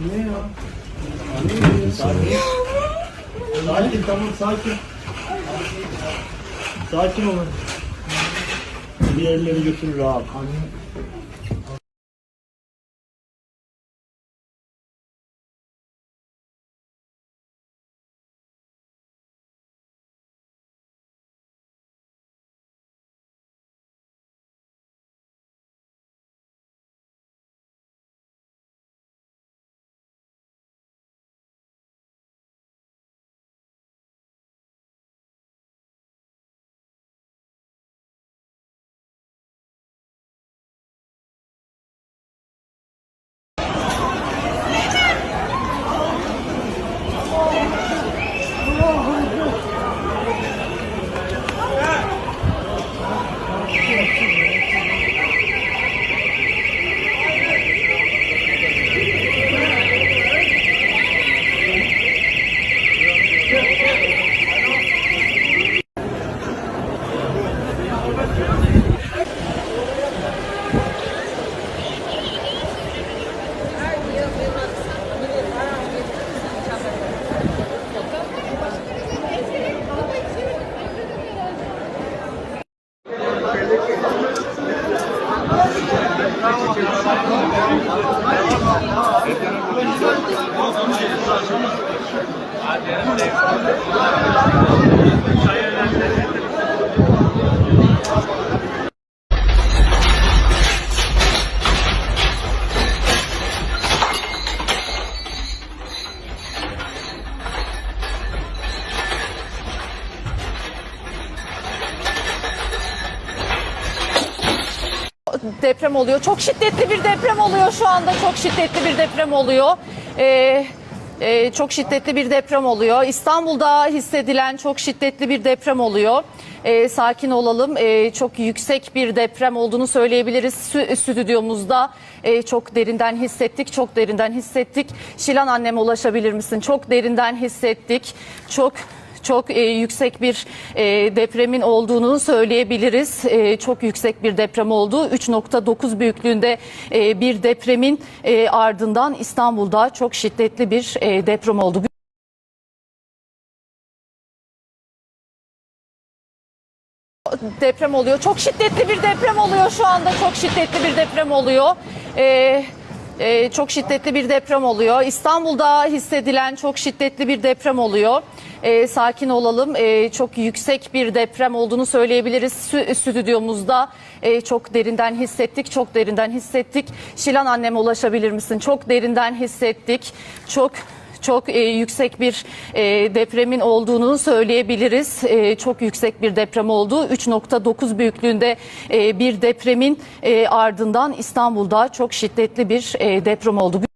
Ne ya? Sakin. Sakin tamam sakin. Sakin olun. Diğerleri götürür abi. Hadi. Deprem oluyor. Çok şiddetli bir deprem oluyor şu anda. Çok şiddetli bir deprem oluyor. Ee, e, çok şiddetli bir deprem oluyor. İstanbul'da hissedilen çok şiddetli bir deprem oluyor. Ee, sakin olalım. Ee, çok yüksek bir deprem olduğunu söyleyebiliriz. Stü- Stüdyomuzda e, çok derinden hissettik. Çok derinden hissettik. Şilan anneme ulaşabilir misin? Çok derinden hissettik. Çok çok e, yüksek bir e, depremin olduğunu söyleyebiliriz. E, çok yüksek bir deprem oldu. 3.9 büyüklüğünde e, bir depremin e, ardından İstanbul'da çok şiddetli bir e, deprem oldu. Deprem oluyor. Çok şiddetli bir deprem oluyor şu anda. Çok şiddetli bir deprem oluyor. Ee, e, çok şiddetli bir deprem oluyor. İstanbul'da hissedilen çok şiddetli bir deprem oluyor. Ee, sakin olalım. Ee, çok yüksek bir deprem olduğunu söyleyebiliriz. Stü- Stüdyomuzda e, çok derinden hissettik. Çok derinden hissettik. Şilan anneme ulaşabilir misin? Çok derinden hissettik. Çok çok e, yüksek bir e, depremin olduğunu söyleyebiliriz. E, çok yüksek bir deprem oldu. 3.9 büyüklüğünde e, bir depremin e, ardından İstanbul'da çok şiddetli bir e, deprem oldu.